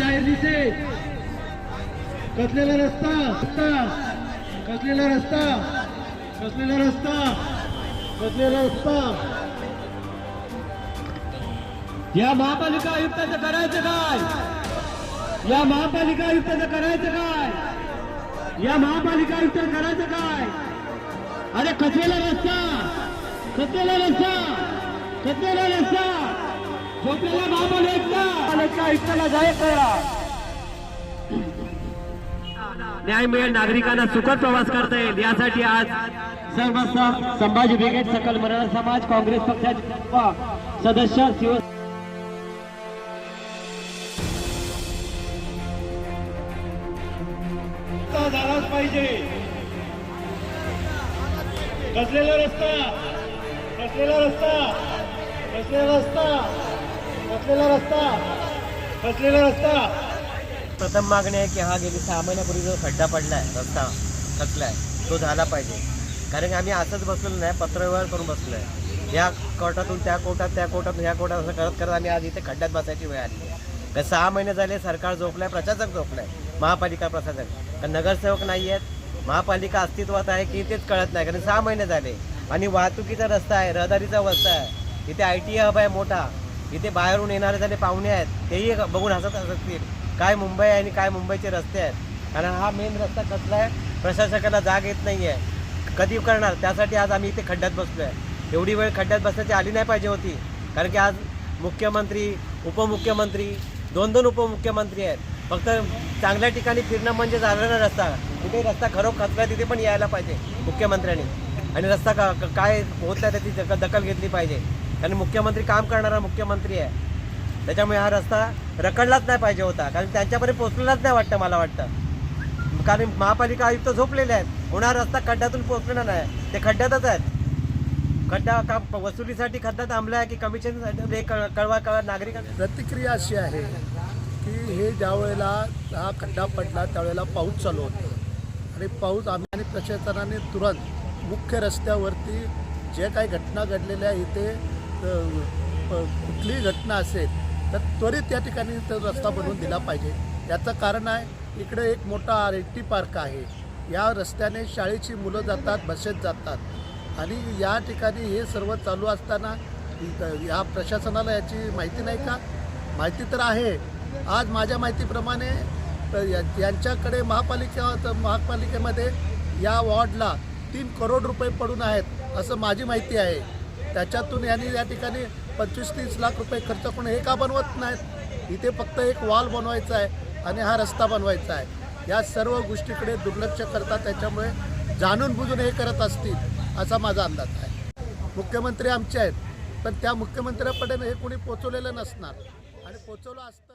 जाहीर दिसे. कसलेला रस्ता? रस्ता कसलेला रस्ता? कसलेला रस्ता? कसलेला रस्ता? या महापालिका आयुक्ताचं करायचं काय? या महापालिका आयुक्ताचं करायचं काय? या महापालिका आयुक्ताचं करायचं काय? अरे कचलेला रस्ता? कचलेला रस्ता? कसलेला रस्ता? आयुक्ताला जाहीर करा. न्याय मिळेल नागरिकांना सुखद प्रवास करता येईल. यासाठी आज सर्व संभाजी ब्रिगेड सकल मराठा समाज काँग्रेस पक्षाचे सदस्य शिव झालाच पाहिजे. कसलेला रस्ता. कसलेला रस्ता. कसलेला रस्ता. रस्ता. रस्ता. प्रथम मागणी आहे की हा गेली सहा महिन्यापूर्वी जो खड्डा पडलाय रस्ता खचलाय तो झाला पाहिजे. कारण की आम्ही असंच बसलेलो नाही पत्रव्यवहार करून बसलो आहे या कोर्टातून त्या कोर्टात त्या कोर्टातून ह्या कोर्टात असं करत करत आम्ही आज इथे खड्ड्यात बसायची वेळ आली. आहे सहा महिने झाले सरकार झोपलंय प्रशासक झोपलाय महापालिका प्रशासक. कारण नगरसेवक नाही आहेत महापालिका अस्तित्वात आहे की तेच कळत नाही. कारण सहा महिने झाले. आणि वाहतुकीचा रस्ता आहे रहदारीचा रस्ता आहे. इथे आय टी हब आहे मोठा. इथे बाहेरून येणारे झाले पाहुणे आहेत तेही बघून हसत असतील. काय मुंबई आहे आणि काय मुंबईचे रस्ते आहेत. कारण हा मेन रस्ता कसला आहे प्रशासकाला जाग येत नाही आहे कधी करणार? त्यासाठी आज आम्ही इथे खड्ड्यात बसलो आहे एवढी वेळ खड्ड्यात बसण्याची आली नाही पाहिजे होती. कारण की आज मुख्यमंत्री उपमुख्यमंत्री दोन दोन उपमुख्यमंत्री आहेत. फक्त चांगल्या ठिकाणी फिरणं म्हणजे झालं ना रस्ता. तिथे रस्ता खरोखर खचला तिथे पण यायला पाहिजे मुख्यमंत्र्यांनी. आणि रस्ता का काय होत नाही त्याची दखल घेतली पाहिजे. कारण मुख्यमंत्री काम करणारा मुख्यमंत्री आहे. त्याच्यामुळे हा रस्ता रखडलाच नाही पाहिजे होता. कारण त्यांच्यापर्यंत पोचलेलाच नाही वाटतं मला वाटतं. कारण महापालिका आयुक्त झोपलेले आहेत. होणार रस्ता खड्ड्यातून पोचलेला नाही. ते खड्ड्यातच आहेत. खड्डा का वसुलीसाठी खड्डा थांबला आहे की कमिशन कळवा कळवा नागरिकांना? प्रतिक्रिया अशी आहे की हे ज्या वेळेला हा खड्डा पडला त्यावेळेला पाऊस चालू होतो. आणि पाऊस आम्ही आणि प्रशासनाने तुरंत मुख्य रस्त्यावरती जे काही घटना घडलेल्या इथे कुठलीही घटना असेल तर त्वरित त्या ठिकाणी रस्ता बनवून दिला पाहिजे. याचं कारण आहे इकडे एक मोठा आर एल टी पार्क आहे. या रस्त्याने शाळेची मुलं जातात बसेस जातात. आणि या ठिकाणी हे सर्व चालू असताना या प्रशासनाला याची माहिती नाही का? माहिती तर आहे. आज माझ्या माहितीप्रमाणे या- यांच्याकडे महापालिका महापालिकेमध्ये या वॉर्डला तीन करोड रुपये पडून आहेत असं माझी माहिती आहे. त्याच्यातून यांनी या ठिकाणी पंचवीस तीस लाख रुपये खर्च करून हे का बनवत नाहीत? इथे फक्त एक वॉल बनवायचा आहे आणि हा रस्ता बनवायचा आहे. या सर्व गोष्टीकडे दुर्लक्ष करतात त्याच्यामुळे जाणून बुजून हे करत असतील असा माझा अंदाज आहे. मुख्यमंत्री आमचे आहेत पण त्या मुख्यमंत्र्यापर्यंत हे कोणी पोचवलेलं नसणार. आणि पोचवलं असतं.